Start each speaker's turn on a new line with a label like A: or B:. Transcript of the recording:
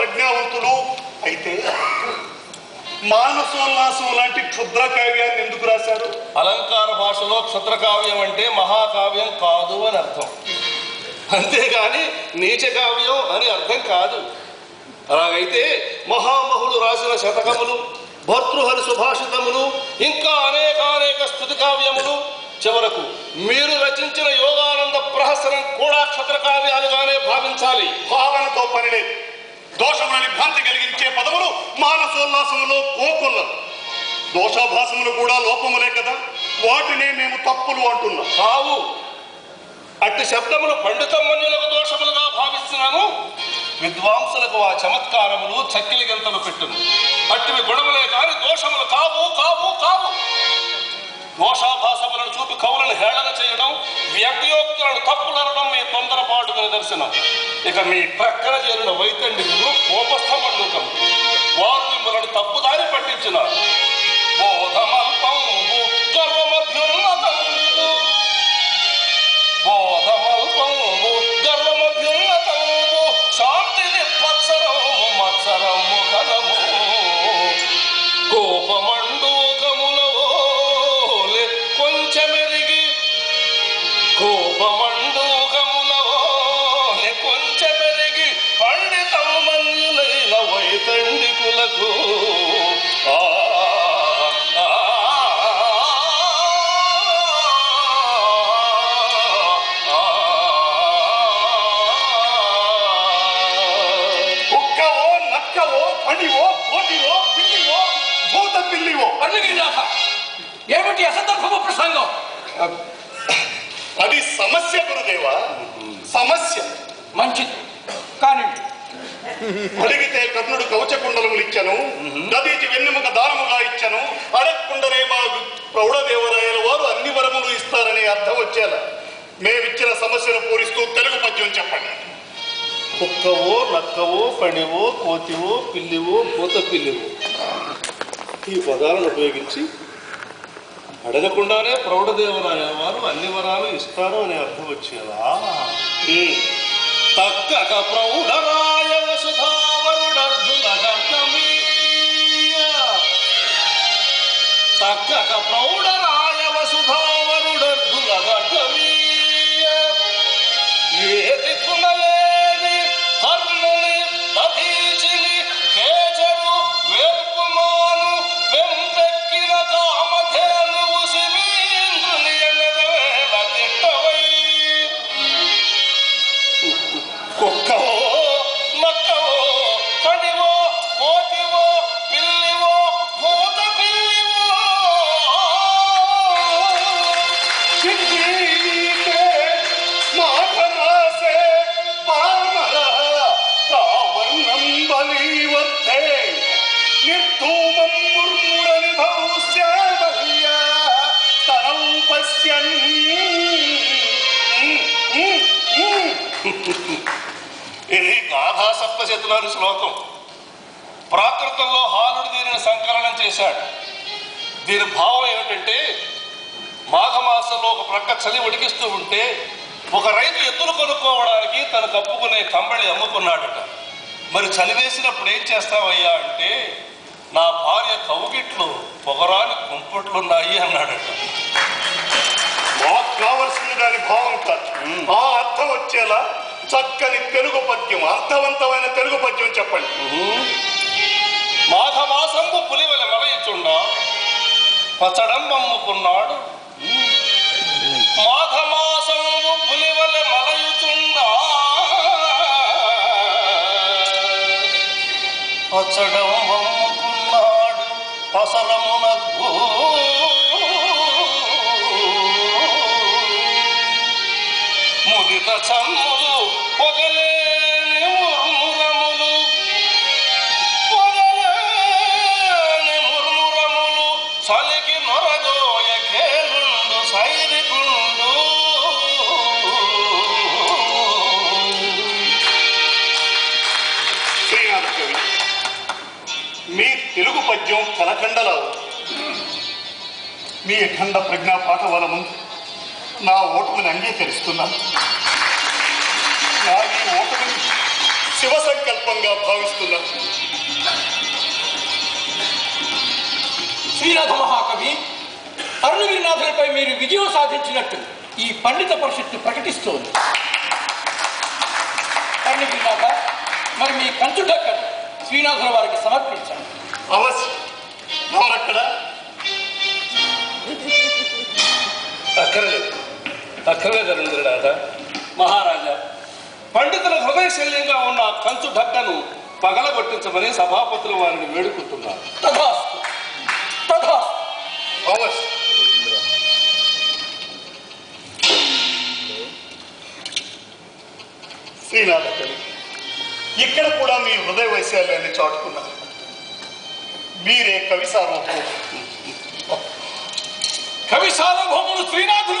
A: ప్రజ్ఞావంతులు. అయితే మానసోల్లాసం లాంటి క్షుద్ర కావ్యాన్ని ఎందుకు రాశారు?
B: అలంకార భాషలో క్షుద్రకావ్యం అంటే మహాకావ్యం కాదు అని అర్థం. అంతేగాని నీచ కావ్యం అని అర్థం కాదు. అలాగైతే మహామహులు రాసిన శతకములు భర్తృహరి సుభాషితములు ఇంకా అనేకానేక స్థుతి కావ్యములు చివరకు మీరు రచించిన యోగానంద ప్రహసనం కూడా క్షుద్ర కావ్యాలుగానే భావించాలి.
A: భావనతో పని లేదు. దోషములని భ్రాంతి కలిగించే పదములు మానసోల్లాసములో కోకొల్లలు దోషాభాసములు కూడా లోపములే కదా? వాటినే మేము తప్పులు అంటున్నాం.
B: కావు. అట్టి శబ్దములు పండితమన్యులకు దోషములుగా భావిస్తున్నాము. విద్వాంసులకు ఆ చమత్కారములు చక్కిలి గంతలు పెట్టును అట్టివి గుణములే కాని దోషములు కావు కావు కావు. దోషాభాసములను చూపి కవులను హేళన చేయడం వ్యక్తియోక్తులను తప్పులనడం మీ తొందరపాటుకు నిదర్శనం ఇక మీ ప్రక్కన చేరిన వైతండికులు కోపస్థమండుకం వారు మిమ్మల్ని తప్పుదారి పట్టించినారు. బోధమల్పం ఆ,
A: కుక్కవో నక్కవో పడివో పోటివో పిల్లివో భూత పిల్లివో
C: అన్నగిరినాథ ఏమిటి అసందర్భము ప్రసంగం?
A: అది సమస్య గురుదేవా. సమస్య.
C: మంచిది. కానివ్వండి.
A: అడిగితే కర్ణుడు కవచకుండలములు ఇచ్చను దదీచి వెన్నెముక దానముగా ఇచ్చను అడగకుండనే మా ప్రౌఢదేవరాయల వారు అన్ని వరములు ఇస్తారనే అర్థం వచ్చేలా. మేమిచ్చిన సమస్యను పూరిస్తూ తెలుగు పద్యం చెప్పండి.
B: కుక్కవో నక్కవో పణివో కోతివో పిల్లివో పూత పిల్లివో. ఈ పదాలను ఉపయోగించి అడగకుండానే ప్రౌఢదేవరాయ వారు అన్ని వరాలు ఇస్తారు అనే అర్థం వచ్చేలా.
A: ఉమ్.
B: తక్కక తక్కక ప్రౌఢరాయ వసుధావరుడర్జున ఇది గాథా సప్తశతులని శ్లోకం. ప్రాకృతంలో హాలుడు దీనిని సంకలనం చేశాడు. దీని భావం ఏమిటంటే మాఘమాసంలో ఒక ప్రక్క చలి ఉడికిస్తూ ఉంటే ఒక రైతు ఎద్దులు కొనుక్కోవడానికి తను కప్పుకునే కంబళి అమ్ముకున్నాడట. మరి చలి వేసినప్పుడు ఏం చేస్తావయ్యా అంటే నా భార్య కౌగిట్లు పొగరాని కుంపట్లున్నాయి అన్నాడట.
A: మాకు కావలసిన దాని భావం కాదు. ఆ అర్థం వచ్చేలా చక్కని తెలుగు పద్యం అర్థవంతమైన తెలుగు పద్యం చెప్పండి.
B: మాఘమాసంబు పులివెల పచ్చడం పచ్చడంబమ్ముకున్నాడు. మాఘమాసంబు పులివల మరయుచుండా పచ్చడం పచ్చడంబమ్ముకున్నాడు. పసరమునకు ముదిత చమ్ములు పొగలేని ముర్మురములు పొగలేని ముర్మురములు చలికి నొరగోయ కేలుండు సైరికుండు
A: శ్రీనాథ కవి మీ తెలుగు పద్యం కలకండలో మీ అఖండ ప్రజ్ఞా పాఠవాల ముందు నా ఓటమిని అంగీకరిస్తున్నాను. నా ఈ ఓటమిని శివ సంకల్పంగా భావిస్తున్నాను.
C: శ్రీనాథ మహాకవి అరుణగిరినాథులపై మీరు విజయం సాధించినట్టు ఈ పండిత పరిషత్తు ప్రకటిస్తోంది. అరుణగిరినాథ మరి మీ కంచు డక్కను శ్రీనాథుల వారికి సమర్పించండి
A: అవశ్యం ఎవరక్కడ?
B: అక్కర్లేదు. అక్కర్లేదు అరుణగిరినాథ మహారాజా పండితుల హృదయ శల్యంగా ఉన్న కంచు ఢక్కను పగలగొట్టించమని సభాపతులు వారిని వేడుకుంటున్నారు.
C: తథాస్తు తథాస్తు.
A: అవశ్యం. శ్రీనాథ కవి ఇక్కడ కూడా మీ హృదయ వైశాల్యాన్ని చాటుకున్నారు. మీరే కవి సార్వభౌమ
C: కవి సార్వభౌములు శ్రీనాథుల